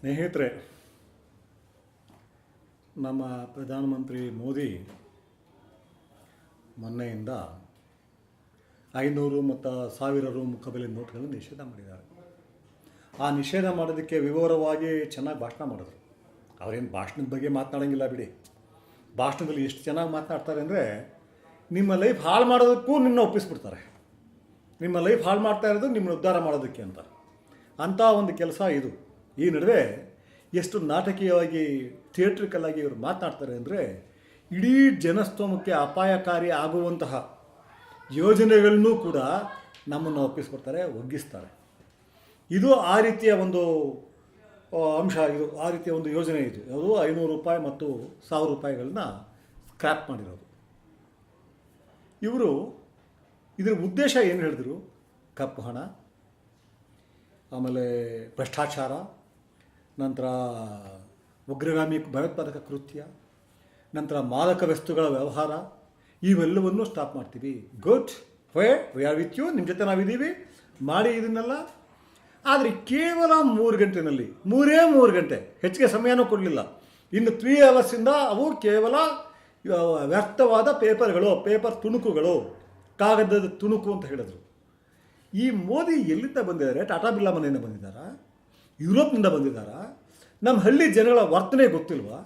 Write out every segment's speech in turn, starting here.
ಸ್ನೇಹಿತರೆ, ನಮ್ಮ ಪ್ರಧಾನಮಂತ್ರಿ ಮೋದಿ ಮೊನ್ನೆಯಿಂದ ಐನೂರು ಮತ್ತು ಸಾವಿರ ರು ಮುಖಬೆಲೆ ನೋಟ್ಗಳನ್ನು ನಿಷೇಧ ಮಾಡಿದ್ದಾರೆ. ಆ ನಿಷೇಧ ಮಾಡೋದಕ್ಕೆ ವಿವರವಾಗಿ ಚೆನ್ನಾಗಿ ಭಾಷಣ ಮಾಡಿದ್ರು. ಅವರೇನು ಭಾಷಣದ ಬಗ್ಗೆ ಮಾತನಾಡೋಂಗಿಲ್ಲ ಬಿಡಿ. ಭಾಷಣದಲ್ಲಿ ಎಷ್ಟು ಚೆನ್ನಾಗಿ ಮಾತನಾಡ್ತಾರೆ ಅಂದರೆ, ನಿಮ್ಮ ಲೈಫ್ ಹಾಳು ಮಾಡೋದಕ್ಕೂ ನಿಮ್ಮನ್ನ ಒಪ್ಪಿಸ್ಬಿಡ್ತಾರೆ. ನಿಮ್ಮ ಲೈಫ್ ಹಾಳು ಮಾಡ್ತಾ ಇರೋದು ನಿಮ್ಮನ್ನ ಉದ್ಧಾರ ಮಾಡೋದಕ್ಕೆ ಅಂತ. ಅಂಥ ಒಂದು ಕೆಲಸ ಇದು. ಈ ನಡುವೆ ಎಷ್ಟು ನಾಟಕೀಯವಾಗಿ ಥಿಯೇಟ್ರಿಕಲ್ ಆಗಿ ಇವರು ಮಾತನಾಡ್ತಾರೆ ಅಂದರೆ, ಇಡೀ ಜನಸ್ತೋಮಕ್ಕೆ ಅಪಾಯಕಾರಿ ಆಗುವಂತಹ ಯೋಜನೆಗಳನ್ನೂ ಕೂಡ ನಮ್ಮನ್ನು ಒಪ್ಪಿಸ್ಬಿಡ್ತಾರೆ ಒಗ್ಗಿಸ್ತಾರೆ. ಇದು ಆ ರೀತಿಯ ಒಂದು ಅಂಶ, ಇದು ಆ ರೀತಿಯ ಒಂದು ಯೋಜನೆ ಇದು. ಅದು ಐನೂರು ರೂಪಾಯಿ ಮತ್ತು ಸಾವಿರ ರೂಪಾಯಿಗಳನ್ನ ಸ್ಕ್ರ್ಯಾಪ್ ಮಾಡಿರೋದು. ಇವರು ಇದರ ಉದ್ದೇಶ ಏನು ಹೇಳಿದ್ರು? ಕಪ್ಪು ಹಣ, ಆಮೇಲೆ ಭ್ರಷ್ಟಾಚಾರ ನಂತರ ಉಗ್ರಗಾಮಿ ಭಯೋತ್ಪಾದಕ ಕೃತ್ಯ, ನಂತರ ಮಾದಕ ವಸ್ತುಗಳ ವ್ಯವಹಾರ, ಇವೆಲ್ಲವನ್ನು ಸ್ಟಾಪ್ ಮಾಡ್ತೀವಿ. Good way we are with you ನಿಮ್ಮ ಜೊತೆ ನಾವಿದ್ದೀವಿ. ಮಾಡಿ ಇದನ್ನೆಲ್ಲ. ಆದರೆ ಕೇವಲ ಮೂರು ಗಂಟೆನಲ್ಲಿ, ಮೂರೇ ಮೂರು ಗಂಟೆ ಹೆಚ್ಚಿಗೆ ಸಮಯನೂ ಕೊಡಲಿಲ್ಲ. ಇನ್ನು ತ್ರೀ ಅವರ್ಸಿಂದ ಅವು ಕೇವಲ ವ್ಯರ್ಥವಾದ ಪೇಪರ್ಗಳು, ಪೇಪರ್ ತುಣುಕುಗಳು, ಕಾಗದದ ತುಣುಕು ಅಂತ ಹೇಳಿದರು. ಈ ಮೋದಿ ಎಲ್ಲಿಂದ ಬಂದಿದ್ದಾರೆ? ಟಾಟಾ ಬಿರ್ಲಾ ಮನೆಯಿಂದ ಬಂದಿದ್ದಾರಾ? ಯುರೋಪ್ನಿಂದ ಬಂದಿದ್ದಾರಾ. ನಮ್ಮ ಹಳ್ಳಿ ಜನಗಳ ವರ್ತನೆ ಗೊತ್ತಿಲ್ವಾ?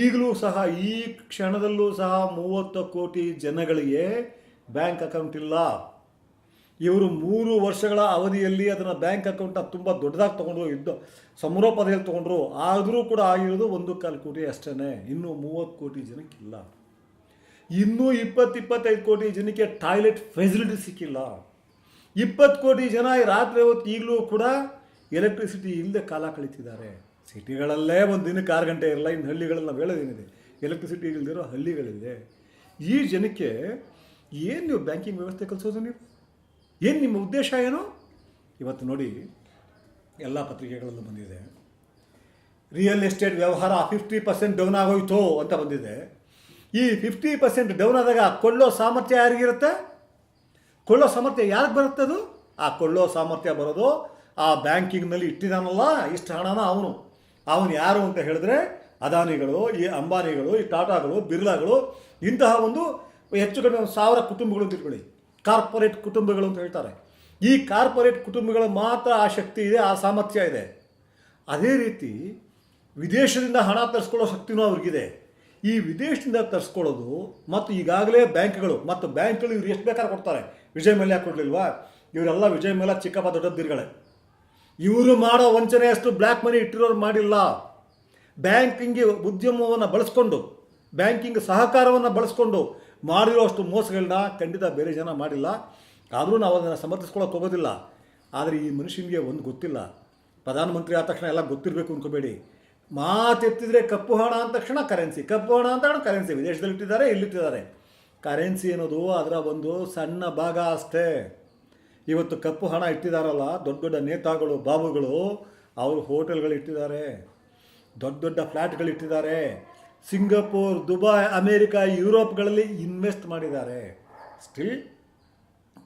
ಈಗಲೂ ಸಹ, ಈ ಕ್ಷಣದಲ್ಲೂ ಸಹ ಮೂವತ್ತು ಕೋಟಿ ಜನಗಳಿಗೆ ಬ್ಯಾಂಕ್ ಅಕೌಂಟ್ ಇಲ್ಲ. ಇವರು ಮೂರು ವರ್ಷಗಳ ಅವಧಿಯಲ್ಲಿ ಅದನ್ನು ಬ್ಯಾಂಕ್ ಅಕೌಂಟ್ ತುಂಬ ದೊಡ್ಡದಾಗಿ ತೊಗೊಂಡ್ರು ಇದ್ದು ಸಮರೋಪಾದಿಯಲ್ಲಿ ತೊಗೊಂಡ್ರು. ಆದರೂ ಕೂಡ ಆಗಿರೋದು ಒಂದು ಕಾಲು ಕೋಟಿ ಅಷ್ಟೇ ಇನ್ನೂ ಮೂವತ್ತು ಕೋಟಿ ಜನಕ್ಕಿಲ್ಲ ಇನ್ನೂ ಇಪ್ಪತ್ತು, ಇಪ್ಪತ್ತೈದು ಕೋಟಿ ಜನಕ್ಕೆ ಟಾಯ್ಲೆಟ್ ಫೆಸಿಲಿಟಿ ಸಿಕ್ಕಿಲ್ಲ. ಇಪ್ಪತ್ತು ಕೋಟಿ ಜನ ರಾತ್ರಿ ಹೊತ್ತು ಈಗಲೂ ಕೂಡ ಎಲೆಕ್ಟ್ರಿಸಿಟಿ ಇಲ್ಲದೆ ಕಾಲ ಕಳೀತಿದ್ದಾರೆ. ಸಿಟಿಗಳಲ್ಲೇ ಒಂದು ದಿನಕ್ಕೆ ಆರು ಗಂಟೆ ಇರಲ್ಲ, ಇನ್ನು ಹಳ್ಳಿಗಳಲ್ಲಿ ನಾವು ಹೇಳೋದೇನಿದೆ? ಎಲೆಕ್ಟ್ರಿಸಿಟಿ ಇಲ್ಲದಿರೋ ಹಳ್ಳಿಗಳಿದೆ. ಈ ಜನಕ್ಕೆ ಏನು ನೀವು ಬ್ಯಾಂಕಿಂಗ್ ವ್ಯವಸ್ಥೆ ಕಲಿಸೋದು ನೀವು? ಏನು ನಿಮ್ಮ ಉದ್ದೇಶ ಏನು? ಇವತ್ತು ನೋಡಿ, ಎಲ್ಲ ಪತ್ರಿಕೆಗಳಲ್ಲೂ ಬಂದಿದೆ. ರಿಯಲ್ ಎಸ್ಟೇಟ್ ವ್ಯವಹಾರ ಫಿಫ್ಟಿ ಪರ್ಸೆಂಟ್ ಡೌನ್ ಆಗೋಯ್ತು ಅಂತ ಬಂದಿದೆ. ಈ ಫಿಫ್ಟಿ ಪರ್ಸೆಂಟ್ ಡೌನ್ ಆದಾಗ ಕೊಳ್ಳೋ ಸಾಮರ್ಥ್ಯ ಯಾರಿಗಿರುತ್ತೆ? ಕೊಳ್ಳೋ ಸಾಮರ್ಥ್ಯ ಯಾರಿಗೆ ಬರುತ್ತೆ ಅದು ಆ ಕೊಳ್ಳೋ ಸಾಮರ್ಥ್ಯ ಬರೋದು ಆ ಬ್ಯಾಂಕಿಂಗ್ನಲ್ಲಿ ಇಟ್ಟಿದ್ದಾನಲ್ಲ ಇಷ್ಟು ಹಣನ ಅವನು. ಅವನು ಯಾರು ಅಂತ ಹೇಳಿದ್ರೆ, ಅದಾನಿಗಳು, ಈ ಅಂಬಾನಿಗಳು, ಈ ಟಾಟಾಗಳು, ಬಿರ್ಲಾಗಳು, ಇಂತಹ ಒಂದು ಹೆಚ್ಚು ಕಡಿಮೆ ಒಂದು ಸಾವಿರ ಕುಟುಂಬಗಳು ಅಂತ ಇಟ್ಕೊಳ್ಳಿ. ಕಾರ್ಪೊರೇಟ್ ಕುಟುಂಬಗಳು ಅಂತ ಹೇಳ್ತಾರೆ. ಈ ಕಾರ್ಪೊರೇಟ್ ಕುಟುಂಬಗಳ ಮಾತ್ರ ಆ ಶಕ್ತಿ ಇದೆ, ಆ ಸಾಮರ್ಥ್ಯ ಇದೆ. ಅದೇ ರೀತಿ ವಿದೇಶದಿಂದ ಹಣ ತರಿಸ್ಕೊಳ್ಳೋ ಶಕ್ತಿನೂ ಅವ್ರಿಗಿದೆ. ಈ ವಿದೇಶದಿಂದ ತರಿಸ್ಕೊಳ್ಳೋದು ಮತ್ತು ಈಗಾಗಲೇ ಬ್ಯಾಂಕ್ಗಳು, ಮತ್ತು ಬ್ಯಾಂಕ್ಗಳು ಇವ್ರು ಎಷ್ಟು ಬೇಕಾದ್ರೆ ಕೊಡ್ತಾರೆ. ವಿಜಯ್ ಮಲ್ಯ ಕೊಡಲಿಲ್ವಾ? ಇವರೆಲ್ಲ ವಿಜಯ್ ಮಲ್ಯ ಚಿಕ್ಕಪ್ಪ ದೊಡ್ಡದಿರ್ಗಳೇ ಇವರು ಮಾಡೋ ವಂಚನೆಯಷ್ಟು ಬ್ಲ್ಯಾಕ್ ಮನಿ ಇಟ್ಟಿರೋರು ಮಾಡಿಲ್ಲ. ಬ್ಯಾಂಕಿಂಗ್ ಉದ್ಯಮವನ್ನು ಬಳಸ್ಕೊಂಡು, ಬ್ಯಾಂಕಿಂಗ್ ಸಹಕಾರವನ್ನು ಬಳಸ್ಕೊಂಡು ಮಾಡಿರೋ ಅಷ್ಟು ಮೋಸಗಳನ್ನ ಖಂಡಿತ ಬೇರೆ ಜನ ಮಾಡಿಲ್ಲ. ಆದರೂ ನಾವು ಅದನ್ನು ಸಮರ್ಥಿಸ್ಕೊಳ್ಳೋಕೆ ಹೋಗೋದಿಲ್ಲ. ಆದರೆ ಈ ಮನುಷ್ಯನಿಗೆ ಒಂದು ಗೊತ್ತಿಲ್ಲ. ಪ್ರಧಾನಮಂತ್ರಿ ಆದ ತಕ್ಷಣ ಎಲ್ಲ ಗೊತ್ತಿರಬೇಕು ಅಂದ್ಕೋಬೇಡಿ ಮಾತೆತ್ತಿದ್ರೆ ಕಪ್ಪು ಹಣ ಅಂದ ತಕ್ಷಣ ಕರೆನ್ಸಿ, ಕಪ್ಪು ಹಣ ಅಂತ ಕರೆನ್ಸಿ. ವಿದೇಶದಲ್ಲಿ ಇಟ್ಟಿದ್ದಾರೆ ಇಲ್ಲಿಟ್ಟಿದ್ದಾರೆ. ಕರೆನ್ಸಿ ಅನ್ನೋದು ಅದರ ಒಂದು ಸಣ್ಣ ಭಾಗ ಅಷ್ಟೇ. ಇವತ್ತು ಕಪ್ಪು ಹಣ ಇಟ್ಟಿದಾರಲ್ಲ, ದೊಡ್ಡ ದೊಡ್ಡ ನೇತಾಗಳು, ಬಾಬುಗಳು, ಅವರು ಹೋಟೆಲ್ಗಳು ಇಟ್ಟಿದ್ದಾರೆ, ದೊಡ್ಡ ದೊಡ್ಡ ಫ್ಲ್ಯಾಟ್ಗಳು ಇಟ್ಟಿದ್ದಾರೆ. ಸಿಂಗಪೂರ್ ದುಬೈ ಅಮೇರಿಕಾ, ಯುರೋಪ್ಗಳಲ್ಲಿ ಇನ್ವೆಸ್ಟ್ ಮಾಡಿದ್ದಾರೆ. ಸ್ಟಿಲ್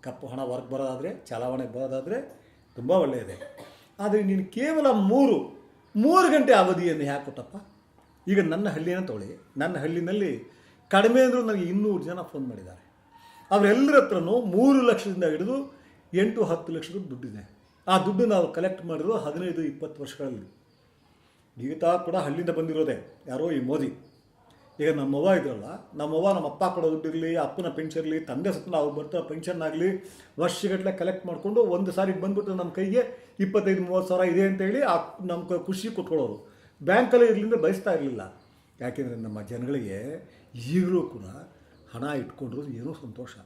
ಕಪ್ಪು ಹಣ ವರ್ಕ್ ಬರೋದಾದರೆ, ಚಲಾವಣೆ ಬರೋದಾದರೆ ತುಂಬ ಒಳ್ಳೆಯದೆ. ಆದರೆ ನೀನು ಕೇವಲ ಮೂರು ಮೂರು ಗಂಟೆ ಅವಧಿಯನ್ನು ಯಾಕೆ ಕೊಟ್ಟಪ್ಪ? ಈಗ ನನ್ನ ಹಳ್ಳಿಯನ್ನು ತೊಗೊಳ್ಳಿ. ನನ್ನ ಹಳ್ಳಿನಲ್ಲಿ ಕಡಿಮೆ ಅಂದರೂ ನನಗೆ ಇನ್ನೂರು ಜನ ಫೋನ್ ಮಾಡಿದ್ದಾರೆ. ಅವರೆಲ್ಲರ ಹತ್ರನೂ ಮೂರು ಲಕ್ಷದಿಂದ ಹಿಡಿದು ಎಂಟು ಹತ್ತು ಲಕ್ಷದ ದುಡ್ಡಿದೆ. ಆ ದುಡ್ಡು ನಾವು ಕಲೆಕ್ಟ್ ಮಾಡಿದ್ರು ಹದಿನೈದು, ಇಪ್ಪತ್ತು ವರ್ಷಗಳಲ್ಲಿ. ಈತ ಕೂಡ ಹಳ್ಳಿಯಿಂದ ಬಂದಿರೋದೆ. ಯಾರೋ ಈ ಮೋದಿ. ಈಗ ನಮ್ಮವ್ವ ಇದ್ರಲ್ಲ, ನಮ್ಮವ್ವ ನಮ್ಮ ಅಪ್ಪ ಕೊಡೋ ದುಡ್ಡಿರಲಿ ಅಪ್ಪನ ಪೆನ್ಷನ್ ಇರಲಿ, ತಂದೆ ಸತ್ತ ನಾವು ಬರ್ತಾ ಪೆನ್ಷನ್ ಆಗಲಿ, ವರ್ಷಗಟ್ಟಲೆ ಕಲೆಕ್ಟ್ ಮಾಡಿಕೊಂಡು ಒಂದು ಸಾರಿ ಬಂದುಬಿಟ್ಟು ನಮ್ಮ ಕೈಗೆ ಇಪ್ಪತ್ತೈದು, ಮೂವತ್ತು ಸಾವಿರ ಇದೆ ಅಂತೇಳಿ ಆ ನಮ್ಮ ಖುಷಿ ಕೊಟ್ಕೊಳ್ಳೋರು ಬ್ಯಾಂಕಲ್ಲಿ ಇರಲಿಂದ ಬಯಸ್ತಾ ಇರಲಿಲ್ಲ. ಯಾಕೆಂದರೆ ನಮ್ಮ ಜನಗಳಿಗೆ ಈಗಲೂ ಕೂಡ ಹಣ ಇಟ್ಕೊಂಡಿರೋದು ಏನೋ ಸಂತೋಷ.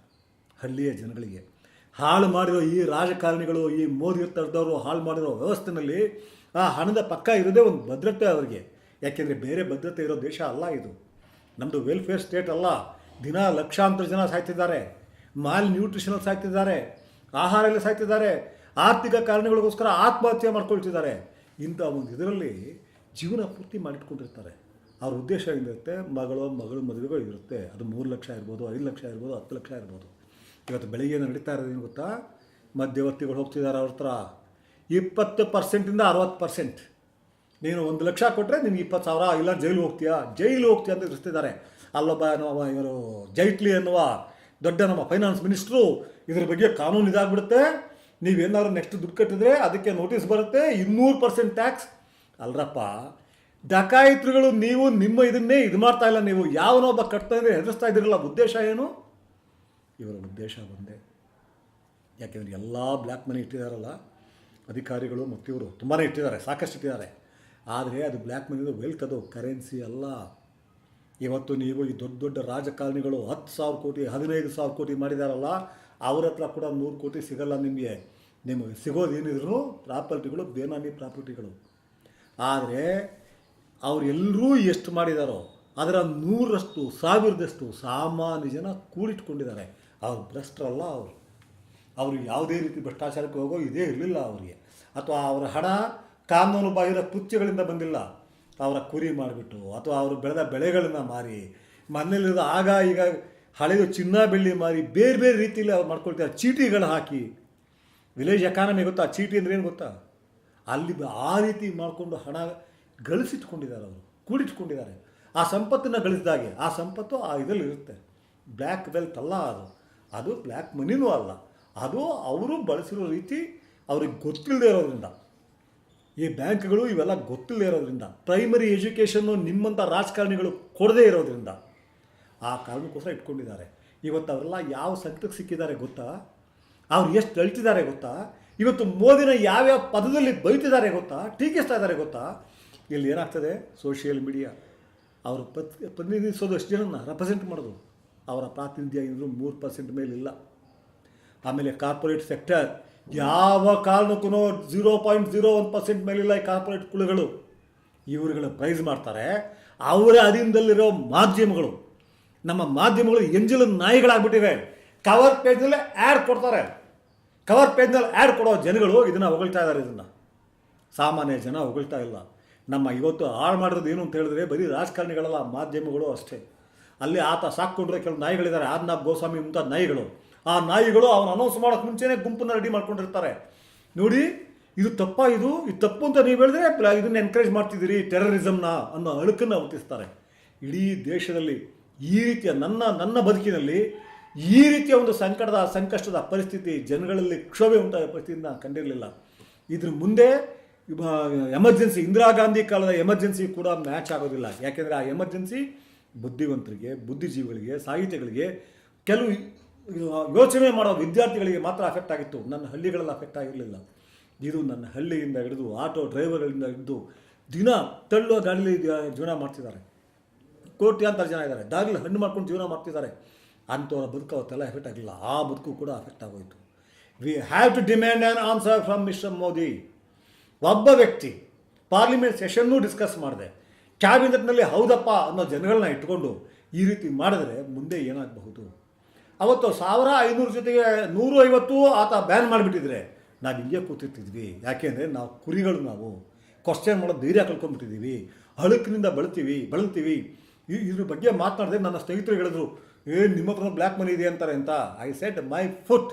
ಹಳ್ಳಿಯ ಜನಗಳಿಗೆ. ಹಾಳು ಮಾಡಿರೋ ಈ ರಾಜಕಾರಣಿಗಳು, ಈ ಮೋದಿ ತರದವರು ಹಾಳು ಮಾಡಿರೋ ವ್ಯವಸ್ಥೆನಲ್ಲಿ ಆ ಹಣದ ಪಕ್ಕ ಇರೋದೇ ಒಂದು ಭದ್ರತೆ ಅವರಿಗೆ. ಯಾಕೆಂದರೆ ಬೇರೆ ಭದ್ರತೆ ಇರೋ ದೇಶ ಅಲ್ಲ ಇದು. ನಮ್ಮದು ವೆಲ್ಫೇರ್ ಸ್ಟೇಟ್ ಅಲ್ಲ. ದಿನ ಲಕ್ಷಾಂತರ ಜನ ಸಾಯ್ತಿದ್ದಾರೆ. ಮಾಲ್ ನ್ಯೂಟ್ರಿಷನಲ್ಲಿ ಸಾಯ್ತಿದ್ದಾರೆ. ಆಹಾರದಲ್ಲಿ ಸಾಯ್ತಿದ್ದಾರೆ. ಆರ್ಥಿಕ ಕಾರಣಗಳಿಗೋಸ್ಕರ ಆತ್ಮಹತ್ಯೆ ಮಾಡ್ಕೊಳ್ತಿದ್ದಾರೆ. ಇಂಥ ಒಂದು ಇದರಲ್ಲಿ ಜೀವನ ಪೂರ್ತಿ ಮಾಡಿಟ್ಕೊಂಡಿರ್ತಾರೆ. ಅವ್ರ ಉದ್ದೇಶ ಏನಿರುತ್ತೆ? ಮಗಳು ಮಗಳು ಮದುವೆಗಳು ಇರುತ್ತೆ ಅದು ಮೂರು ಲಕ್ಷ ಇರ್ಬೋದು, ಐದು ಲಕ್ಷ ಇರ್ಬೋದು, ಹತ್ತು ಲಕ್ಷ ಇರ್ಬೋದು. ಇವತ್ತು ಬೆಳಿಗ್ಗೆ ನಡೀತಾ ಇರೋದೇನು ಗೊತ್ತಾ? ಮಧ್ಯವರ್ತಿಗಳು ಹೋಗ್ತಿದ್ದಾರೆ ಅವ್ರ ಹತ್ರ. ಇಪ್ಪತ್ತು ಪರ್ಸೆಂಟಿಂದ ಅರವತ್ತು ಪರ್ಸೆಂಟ್. ನೀನು ಒಂದು ಲಕ್ಷ ಕೊಟ್ಟರೆ ನಿನ್ಗೆ ಇಪ್ಪತ್ತು ಸಾವಿರ, ಇಲ್ಲ ಜೈಲು ಹೋಗ್ತೀಯಾ? ಜೈಲು ಹೋಗ್ತೀಯ ಅಂತ ತಿಳಿಸ್ತಿದ್ದಾರೆ ಅಲ್ಲೊಬ್ಬ ಏನೋ ಇವರು ಜೈಟ್ಲಿ ಎನ್ನುವ ದೊಡ್ಡ ನಮ್ಮ ಫೈನಾನ್ಸ್ ಮಿನಿಸ್ಟ್ರು ಇದ್ರ ಬಗ್ಗೆ ಕಾನೂನು ಇದಾಗ್ಬಿಡುತ್ತೆ. ನೀವೇನಾದ್ರು ನೆಕ್ಸ್ಟ್ ದುಡ್ಡು ಕಟ್ಟಿದ್ರೆ ಅದಕ್ಕೆ ನೋಟಿಸ್ ಬರುತ್ತೆ, ಇನ್ನೂರು ಪರ್ಸೆಂಟ್ ಟ್ಯಾಕ್ಸ್ ಅಲ್ರಪ್ಪ, ಡಕಾಯಿತ್ರುಗಳು ನೀವು ನಿಮ್ಮ ಇದನ್ನೇ ಇದು ಮಾಡ್ತಾ ಇಲ್ಲ, ನೀವು ಯಾವನೊಬ್ಬ ಕಟ್ತಾ ಇದ್ರೆ ಹೆದರ್ಸ್ತಾ ಇದ್ದೀರಲ್ಲ, ಉದ್ದೇಶ ಏನು? ಇವರ ಉದ್ದೇಶ ಒಂದೇ. ಯಾಕೆಂದರೆ ಎಲ್ಲ ಬ್ಲ್ಯಾಕ್ ಮನಿ ಇಟ್ಟಿದ್ದಾರಲ್ಲ ಅಧಿಕಾರಿಗಳು ಮತ್ತು ಇವರು ತುಂಬಾ ಇಟ್ಟಿದ್ದಾರೆ, ಸಾಕಷ್ಟು ಇಟ್ಟಿದ್ದಾರೆ. ಆದರೆ ಅದು ಬ್ಲ್ಯಾಕ್ ಮನಿದು ವೆಲ್ತ್ ಅದು ಕರೆನ್ಸಿ ಅಲ್ಲ. ಇವತ್ತು ನೀವು ಈ ದೊಡ್ಡ ದೊಡ್ಡ ರಾಜಕಾರಣಿಗಳು ಹತ್ತು ಸಾವಿರ ಕೋಟಿ, ಹದಿನೈದು ಸಾವಿರ ಕೋಟಿ ಮಾಡಿದಾರಲ್ಲ, ಅವ್ರ ಹತ್ರ ಕೂಡ ನೂರು ಕೋಟಿ ಸಿಗಲ್ಲ ನಿಮಗೆ. ನಿಮಗೆ ಸಿಗೋದೇನಿದ್ರು ಪ್ರಾಪರ್ಟಿಗಳು, ಬೇನಾಮಿ ಪ್ರಾಪರ್ಟಿಗಳು. ಆದರೆ ಅವರೆಲ್ಲರೂ ಎಷ್ಟು ಮಾಡಿದಾರೋ, ಅದರ ನೂರಷ್ಟು, ಸಾವಿರದಷ್ಟು ಸಾಮಾನ್ಯ ಜನ ಕೂಡಿಟ್ಕೊಂಡಿದ್ದಾರೆ. ಅವ್ರು ಭ್ರಷ್ಟರಲ್ಲ ಅವರು. ಅವರು ಯಾವುದೇ ರೀತಿ ಭ್ರಷ್ಟಾಚಾರಕ್ಕೆ ಹೋಗೋ ಇದೇ ಇರಲಿಲ್ಲ ಅವರಿಗೆ. ಅಥವಾ ಅವರ ಹಣ ಕಾನೂನು ಬಾಹಿರ ಕೃತ್ಯಗಳಿಂದ ಬಂದಿಲ್ಲ. ಅವರ ಕುರಿ ಮಾಡಿಬಿಟ್ಟು, ಅಥವಾ ಅವರು ಬೆಳೆದ ಬೆಳೆಗಳನ್ನು ಮಾರಿ ಮನೆಯಲ್ಲಿರೋದ ಆಗ ಈಗ ಹಳೆಯ ಚಿನ್ನ ಬೆಳ್ಳಿ ಮಾರಿ ಬೇರೆ ಬೇರೆ ರೀತಿಯಲ್ಲಿ ಅವ್ರು ಮಾಡ್ಕೊಳ್ತಾರೆ ಚೀಟಿಗಳು ಹಾಕಿ. ವಿಲೇಜ್ ಎಕಾನಮಿ ಗೊತ್ತಾ? ಚೀಟಿ ಅಂದ್ರೆ ಏನು ಗೊತ್ತಾ? ಅಲ್ಲಿ ಆ ರೀತಿ ಮಾಡಿಕೊಂಡು ಹಣ ಗಳಿಸಿಟ್ಕೊಂಡಿದ್ದಾರೆ ಅವರು, ಕೂಡಿಟ್ಕೊಂಡಿದ್ದಾರೆ. ಆ ಸಂಪತ್ತನ್ನು ಗಳಿಸಿದಾಗೆ, ಆ ಸಂಪತ್ತು ಆ ಇದರಲ್ಲಿ ಇರುತ್ತೆ. ಬ್ಲ್ಯಾಕ್ ವೆಲ್ತ್ ಅಲ್ಲ ಅದು. ಅದು ಬ್ಲ್ಯಾಕ್ ಮನಿನೂ ಅಲ್ಲ. ಅದು ಅವರು ಬಳಸಿರೋ ರೀತಿ ಅವ್ರಿಗೆ ಗೊತ್ತಿಲ್ಲದೆ ಇರೋದ್ರಿಂದ. ಈ ಬ್ಯಾಂಕ್ಗಳು ಇವೆಲ್ಲ ಗೊತ್ತಿಲ್ಲದೆ ಇರೋದ್ರಿಂದ. ಪ್ರೈಮರಿ ಎಜುಕೇಷನ್ನು ನಿಮ್ಮಂಥ ರಾಜಕಾರಣಿಗಳು ಕೊಡದೇ ಇರೋದ್ರಿಂದ. ಆ ಕಾರಣಕ್ಕೋಸ್ಕರ ಇಟ್ಕೊಂಡಿದ್ದಾರೆ. ಇವತ್ತು ಅವರೆಲ್ಲ ಯಾವ ಸಂಕಟಕ್ಕೆ ಸಿಕ್ಕಿದ್ದಾರೆ ಗೊತ್ತಾ? ಅವ್ರು ಎಷ್ಟು ಅಳ್ತಿದ್ದಾರೆ ಗೊತ್ತಾ? ಇವತ್ತು ಮೋದಿನ ಯಾವ್ಯಾವ ಪದದಲ್ಲಿ ಬೈತಿದ್ದಾರೆ ಗೊತ್ತಾ? ಟೀಕಿಸ್ತಾ ಇದ್ದಾರೆ ಗೊತ್ತಾ? ಇಲ್ಲಿ ಏನಾಗ್ತದೆ? ಸೋಷಿಯಲ್ ಮೀಡಿಯಾ ಅವರು ಪ್ರತಿ ಪ್ರತಿನಿಧಿಸೋದು ಎಷ್ಟು ಜನನ ರೆಪ್ರೆಸೆಂಟ್ ಮಾಡೋದು. ಅವರ ಪ್ರಾತಿನಿಧ್ಯ ಏನಿದ್ರು ಮೂರು ಪರ್ಸೆಂಟ್ ಮೇಲಿಲ್ಲ ಆಮೇಲೆ ಕಾರ್ಪೊರೇಟ್ ಸೆಕ್ಟರ್ ಯಾವ ಕಾರಣಕ್ಕೂ zero point zero one percent ಮೇಲಿಲ್ಲ ಈ ಕಾರ್ಪೊರೇಟ್ ಕುಳುಗಳು ಇವರುಗಳ ಪ್ರೈಸ್ ಮಾಡ್ತಾರೆ. ಅವರ ಅಧೀನದಲ್ಲಿರೋ ಮಾಧ್ಯಮಗಳು. ನಮ್ಮ ಮಾಧ್ಯಮಗಳು ಎಂಜಲ ನಾಯಿಗಳಾಗ್ಬಿಟ್ಟಿವೆ. ಕವರ್ ಪೇಜ್ನಲ್ಲೇ ಆ್ಯಡ್ ಕೊಡ್ತಾರೆ. ಕವರ್ ಪೇಜ್ನಲ್ಲಿ ಆ್ಯಡ್ ಕೊಡೋ ಜನಗಳು ಇದನ್ನು ಹೊಗಳ್ತಾ ಇದ್ದಾರೆ ಇದನ್ನು. ಸಾಮಾನ್ಯ ಜನ ಹೊಗಳ್ತಾ ಇಲ್ಲ. ನಮ್ಮ ಇವತ್ತು ಹಾಳು ಮಾಡಿರೋದು ಏನು ಅಂತ ಹೇಳಿದ್ರೆ ಬರೀ ರಾಜಕಾರಣಿಗಳಲ್ಲ, ಮಾಧ್ಯಮಗಳು ಅಷ್ಟೇ. ಅಲ್ಲಿ ಆತ ಸಾಕ್ಕೊಂಡಿರೋ ಕೆಲವು ನಾಯಿಗಳಿದ್ದಾರೆ. ಆದ್ನಾಥ್ ಗೋಸ್ವಾಮಿ ಮುಂತಾದ ನಾಯಿಗಳು. ಆ ನಾಯಿಗಳು ಅವನು ಅನೌನ್ಸ್ ಮಾಡೋಕ್ಕೆ ಮುಂಚೆನೇ ಗುಂಪನ್ನು ರೆಡಿ ಮಾಡ್ಕೊಂಡಿರ್ತಾರೆ. ನೋಡಿ, ಇದು ತಪ್ಪ ಇದು? ಇದು ತಪ್ಪು ಅಂತ ನೀವು ಹೇಳಿದ್ರೆ ಇದನ್ನು ಎನ್ಕರೇಜ್ ಮಾಡ್ತಿದ್ದೀರಿ ಟೆರರಿಸಮ್ನ ಅನ್ನೋ ಅಳುಕನ್ನು ವರ್ತಿಸ್ತಾರೆ ಇಡೀ ದೇಶದಲ್ಲಿ ಈ ರೀತಿಯ ನನ್ನ ನನ್ನ ಬದುಕಿನಲ್ಲಿ ಈ ರೀತಿಯ ಒಂದು ಸಂಕಟದ, ಸಂಕಷ್ಟದ ಪರಿಸ್ಥಿತಿ ಜನಗಳಲ್ಲಿ ಕ್ಷೋಭೆ ಉಂಟಾದ ಪರಿಸ್ಥಿತಿ ಕಂಡಿರಲಿಲ್ಲ. ಇದ್ರ ಮುಂದೆ ಎಮರ್ಜೆನ್ಸಿ ಇಂದಿರಾ ಗಾಂಧಿ ಕಾಲದ ಎಮರ್ಜೆನ್ಸಿ ಕೂಡ ಮ್ಯಾಚ್ ಆಗೋದಿಲ್ಲ. ಯಾಕೆಂದರೆ ಆ ಎಮರ್ಜೆನ್ಸಿ ಬುದ್ಧಿವಂತರಿಗೆ, ಬುದ್ಧಿಜೀವಿಗಳಿಗೆ, ಸಾಹಿತ್ಯಗಳಿಗೆ ಕೆಲವು ಯೋಚನೆ ಮಾಡೋ ವಿದ್ಯಾರ್ಥಿಗಳಿಗೆ ಮಾತ್ರ ಅಫೆಕ್ಟ್ ಆಗಿತ್ತು. ನನ್ನ ಹಳ್ಳಿಗಳಲ್ಲಿ ಅಫೆಕ್ಟ್ ಆಗಿರಲಿಲ್ಲ. ಇದು ನನ್ನ ಹಳ್ಳಿಯಿಂದ ಹಿಡಿದು ಆಟೋ ಡ್ರೈವರ್ಗಳಿಂದ ಹಿಡಿದು ದಿನ ತಳ್ಳುವ ಗಾಡಿಲಿ ಜೀವನ ಮಾಡ್ತಿದ್ದಾರೆ. ಕೋಟ್ಯಾಂತರ ಜನ ಇದ್ದಾರೆ. ದಾಗಲಿ ಹಣ್ಣು ಮಾಡ್ಕೊಂಡು ಜೀವನ ಮಾಡ್ತಿದ್ದಾರೆ. ಅಂಥವ್ರ ಬದುಕು ಅವತ್ತೆಲ್ಲ ಎಫೆಕ್ಟ್ ಆಗಿಲ್ಲ. ಆ ಬದುಕು ಕೂಡ ಅಫೆಕ್ಟ್ ಆಗೋಯಿತು. We have to demand an answer from mister Modi ಒಬ್ಬ ವ್ಯಕ್ತಿ ಪಾರ್ಲಿಮೆಂಟ್ ಸೆಷನ್ನೂ ಡಿಸ್ಕಸ್ ಮಾಡಿದೆ. ಕ್ಯಾಬಿನೆಟ್ನಲ್ಲಿ ಹೌದಪ್ಪ ಅನ್ನೋ ಜನಗಳನ್ನ ಇಟ್ಕೊಂಡು ಈ ರೀತಿ ಮಾಡಿದ್ರೆ ಮುಂದೆ ಏನಾಗಬಹುದು? ಅವತ್ತು ಸಾವಿರ ಐನೂರು ಜೊತೆಗೆ ನೂರು ಐವತ್ತು ಆತ ಬ್ಯಾನ್ ಮಾಡಿಬಿಟ್ಟಿದ್ರೆ ನಾವು ಹಿಂಗೆ ಕೂತಿರ್ತಿದ್ವಿ. ಯಾಕೆಂದರೆ ನಾವು ಕುರಿಗಳು ನಾವು. ಕ್ವಶನ್ ಮಾಡೋ ಧೈರ್ಯ ಕಳ್ಕೊಂಡ್ಬಿಟ್ಟಿದ್ದೀವಿ ಅಳುಕಿನಿಂದ ಬಳ್ತೀವಿ, ಬಳಲ್ತೀವಿ. ಇದ್ರ ಬಗ್ಗೆ ಮಾತನಾಡಿದೆ ನನ್ನ ಸ್ನೇಹಿತರು ಹೇಳಿದ್ರು, ಏ, ನಿಮ್ಮ ಹತ್ರ ಬ್ಲ್ಯಾಕ್ ಮನಿ ಇದೆ ಅಂತಾರೆ ಅಂತ. ಐ ಸೆಟ್ ಮೈ ಫುಟ್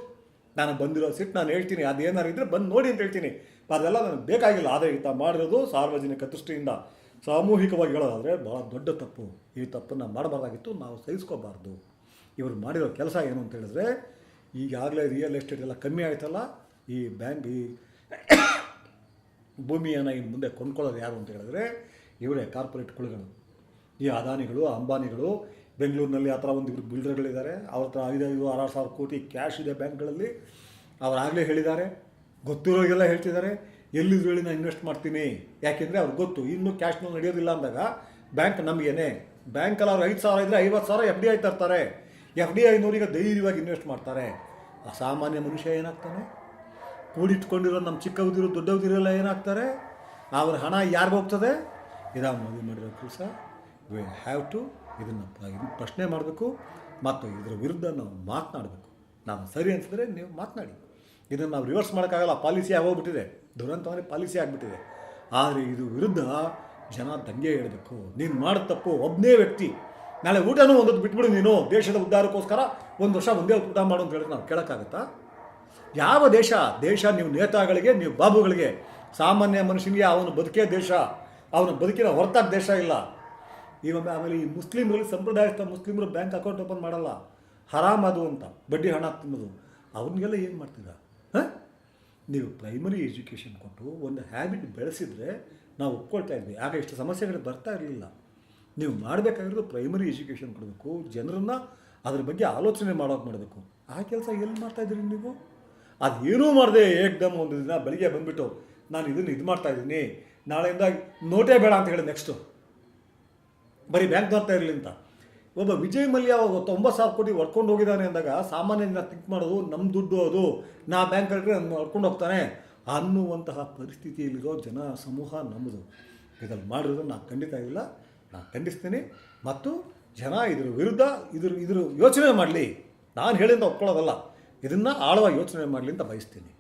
ನಾನು ಬಂದಿರೋ ಸಿಟ್ ನಾನು ಹೇಳ್ತೀನಿ. ಅದೇನಾರು ಇದ್ದರೆ ಬಂದು ನೋಡಿ ಅಂತ ಹೇಳ್ತೀನಿ. ಅದೆಲ್ಲ ನನಗೆ ಬೇಕಾಗಿಲ್ಲ. ಆದರೆ ಈತ ಮಾಡಿರೋದು ಸಾರ್ವಜನಿಕ ದೃಷ್ಟಿಯಿಂದ ಸಾಮೂಹಿಕವಾಗಿ ಹೇಳೋದಾದರೆ ಭಾಳ ದೊಡ್ಡ ತಪ್ಪು. ಈ ತಪ್ಪನ್ನು ಮಾಡಬಾರ್ದಾಗಿತ್ತು, ನಾವು ಸಹಿಸ್ಕೋಬಾರ್ದು. ಇವರು ಮಾಡಿರೋ ಕೆಲಸ ಏನು ಅಂತ ಹೇಳಿದ್ರೆ, ಈಗಾಗಲೇ ರಿಯಲ್ ಎಸ್ಟೇಟ್ ಎಲ್ಲ ಕಮ್ಮಿ ಆಯ್ತಲ್ಲ, ಈ ಬ್ಯಾಂಕ್ ಈ ಭೂಮಿಯನ್ನು ಇನ್ನು ಮುಂದೆ ಕೊಂಡ್ಕೊಳ್ಳೋದು ಯಾರು ಅಂತ ಹೇಳಿದ್ರೆ, ಇವರೇ ಕಾರ್ಪೊರೇಟ್ ಕುಳುಗಳು ಈ ಅದಾನಿಗಳು, ಅಂಬಾನಿಗಳು, ಬೆಂಗಳೂರಿನಲ್ಲಿ ಆ ಥರ ಒಂದು ಇವರು ಬಿಲ್ಡರ್ಗಳಿದ್ದಾರೆ ಅವ್ರ ಹತ್ರ ಐದೈದು ಆರು ಸಾವಿರ ಕೋಟಿ ಕ್ಯಾಶ್ ಇದೆ ಬ್ಯಾಂಕ್ಗಳಲ್ಲಿ ಅವರಾಗಲೇ ಹೇಳಿದ್ದಾರೆ. ಗೊತ್ತಿರೋರಿಗೆಲ್ಲ ಹೇಳ್ತಿದ್ದಾರೆ. ಎಲ್ಲಿದ್ರು ಹೇಳಿ ನಾನು ಇನ್ವೆಸ್ಟ್ ಮಾಡ್ತೀನಿ. ಯಾಕೆಂದರೆ ಅವ್ರಿಗೆ ಗೊತ್ತು, ಇನ್ನೂ ಕ್ಯಾಶ್ನಲ್ಲಿ ನಡೆಯೋದಿಲ್ಲ ಅಂದಾಗ ಬ್ಯಾಂಕ್ ನಮಗೇನೆ. ಬ್ಯಾಂಕಲ್ಲಿ ಅವ್ರು ಐದು ಸಾವಿರ ಇದ್ದರೆ ಐವತ್ತು ಸಾವಿರ ಎಫ್ ಡಿ ಐ ತರ್ತಾರೆ. ಎಫ್ ಡಿ ಐನೂರಿಗೆ ಧೈರ್ಯವಾಗಿ ಇನ್ವೆಸ್ಟ್ ಮಾಡ್ತಾರೆ. ಆ ಸಾಮಾನ್ಯ ಮನುಷ್ಯ ಏನಾಗ್ತಾನೆ? ಕೂಡಿಟ್ಕೊಂಡಿರೋ ನಮ್ಮ ಚಿಕ್ಕ ಉದಿರೋ ದೊಡ್ಡ ಉದಿರೆಲ್ಲ ಏನಾಗ್ತಾರೆ? ಅವ್ರ ಹಣ ಯಾರಿಗೆ ಹೋಗ್ತದೆ? ಇದಾ ಮೋದಿ ಮಾಡಿರೋ ಕೆಲಸ. ವಿ ಹ್ಯಾವ್ ಟು ಇದನ್ನು ಇದನ್ನು ಪ್ರಶ್ನೆ ಮಾಡಬೇಕು. ಮತ್ತು ಇದರ ವಿರುದ್ಧ ನಾವು ಮಾತನಾಡಬೇಕು. ನಾವು ಸರಿ ಅನಿಸಿದ್ರೆ ನೀವು ಮಾತನಾಡಿ. ಇದನ್ನು ನಾವು ರಿವರ್ಸ್ ಮಾಡೋಕ್ಕಾಗಲ್ಲ. ಪಾಲಿಸಿ ಆಗೋಗ್ಬಿಟ್ಟಿದೆ ದುರಂತವೇ ಪಾಲಿಸಿ ಆಗಿಬಿಟ್ಟಿದೆ. ಆದರೆ ಇದು ವಿರುದ್ಧ ಜನ ದಂಗೆ ಹೇಳಬೇಕು ನೀನು ಮಾಡಿದ ತಪ್ಪು ಒಬ್ಬನೇ ವ್ಯಕ್ತಿ. ನಾಳೆ ಊಟನೂ ಒಂದೊಂದು ಬಿಟ್ಬಿಡು ನೀನು. ದೇಶದ ಉದ್ಧಾರಕ್ಕೋಸ್ಕರ ಒಂದು ವರ್ಷ ಒಂದೇ ಊಟ ಮಾಡು ಅಂತ ಹೇಳಿದ್ರೆ ನಾವು ಕೇಳೋಕ್ಕಾಗತ್ತಾ? ಯಾವ ದೇಶ? ದೇಶ ನೀವು ನೇತಾಗಳಿಗೆ, ನೀವು ಬಾಬುಗಳಿಗೆ. ಸಾಮಾನ್ಯ ಮನುಷ್ಯನಿಗೆ ಅವನು ಬದುಕೇ ದೇಶ. ಅವನ ಬದುಕಿನ ಹೊರತಾಗ ದೇಶ ಇಲ್ಲ. ಈಗ ಆಮೇಲೆ ಈ ಮುಸ್ಲಿಮ್ಗಳು ಸಂಪ್ರದಾಯಸ್ಥ ಮುಸ್ಲಿಮರು ಬ್ಯಾಂಕ್ ಅಕೌಂಟ್ ಓಪನ್ ಮಾಡಲ್ಲ. ಹರಾಮ್ ಅದು ಅಂತ. ಬಡ್ಡಿ ಹಣ ತಿನ್ನೋದು. ಅವ್ರಿಗೆಲ್ಲ ಏನು ಮಾಡ್ತೀರಾ? ಹಾಂ? ನೀವು ಪ್ರೈಮರಿ ಎಜುಕೇಷನ್ ಕೊಟ್ಟು ಒಂದು ಹ್ಯಾಬಿಟ್ ಬೆಳೆಸಿದರೆ ನಾವು ಒಪ್ಕೊಳ್ತಾ ಇದ್ವಿ. ಆಗ ಇಷ್ಟು ಸಮಸ್ಯೆಗಳು ಬರ್ತಾ ಇರಲಿಲ್ಲ. ನೀವು ಮಾಡಬೇಕಾಗಿರೋದು ಪ್ರೈಮರಿ ಎಜುಕೇಷನ್ ಕೊಡಬೇಕು. ಜನರನ್ನು ಅದ್ರ ಬಗ್ಗೆ ಆಲೋಚನೆ ಮಾಡೋಕೆ ಮಾಡಬೇಕು. ಆ ಕೆಲಸ ಎಲ್ಲಿ ಮಾಡ್ತಾ ಇದ್ದೀರಿ ನೀವು? ಅದೇನೂ ಮಾಡಿದೆ ಏಕ್ದಮ್ ಒಂದು ದಿನ ಬೆಳಿಗ್ಗೆ ಬಂದುಬಿಟ್ಟು ನಾನು ಇದನ್ನು ಇದು ಮಾಡ್ತಾ ಇದ್ದೀನಿ. ನಾಳೆಯಿಂದ ನೋಟೇ ಬೇಡ ಅಂತ ಹೇಳಿ ನೆಕ್ಸ್ಟು ಬರೀ ಬ್ಯಾಂಕ್ ನೋಡ್ತಾ ಇರಲಿ ಅಂತ. ಒಬ್ಬ ವಿಜಯ್ ಮಲ್ಯ ತೊಂಬತ್ತು ಸಾವಿರ ಕೋಟಿ ಹೊಡ್ಕೊಂಡು ಹೋಗಿದ್ದಾನೆ ಅಂದಾಗ ಸಾಮಾನ್ಯ ಥಿಂಕ್ ಮಾಡೋದು ನಮ್ಮ ದುಡ್ಡು ಅದು. ನಾ ನಾನು ಹೊಡ್ಕೊಂಡು ಹೋಗ್ತಾನೆ. ಅನ್ನುವಂತಹ ಪರಿಸ್ಥಿತಿಯಲ್ಲಿರೋ ಜನ ಸಮೂಹ ನಮ್ಮದು. ಇದನ್ನು ಮಾಡಿರೋದು ನಾನು ಖಂಡಿತ ಇಲ್ಲ. ನಾನು ಖಂಡಿಸ್ತೀನಿ. ಮತ್ತು ಜನ ಇದ್ರ ವಿರುದ್ಧ ಇದ್ರ ಇದ್ರ ಯೋಚನೆ ಮಾಡಲಿ. ನಾನು ಹೇಳಿಂದ ಒಪ್ಕೊಳ್ಳೋದಲ್ಲ. ಇದನ್ನು ಆಳವಾಗಿ ಯೋಚನೆ ಮಾಡಲಿ ಅಂತ ಬಯಸ್ತೀನಿ.